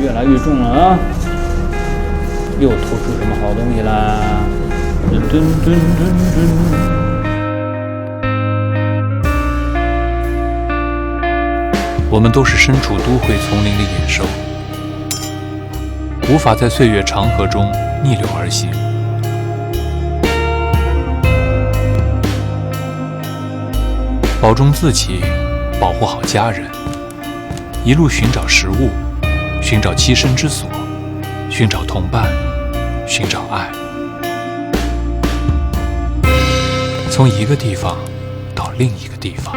越来越重了啊！又吐出什么好东西啦？噔噔噔噔噔。我们都是身处都会丛林的野兽，无法在岁月长河中逆流而行。保重自己，保护好家人，一路寻找食物，寻找栖身之所，寻找同伴，寻找爱，从一个地方到另一个地方。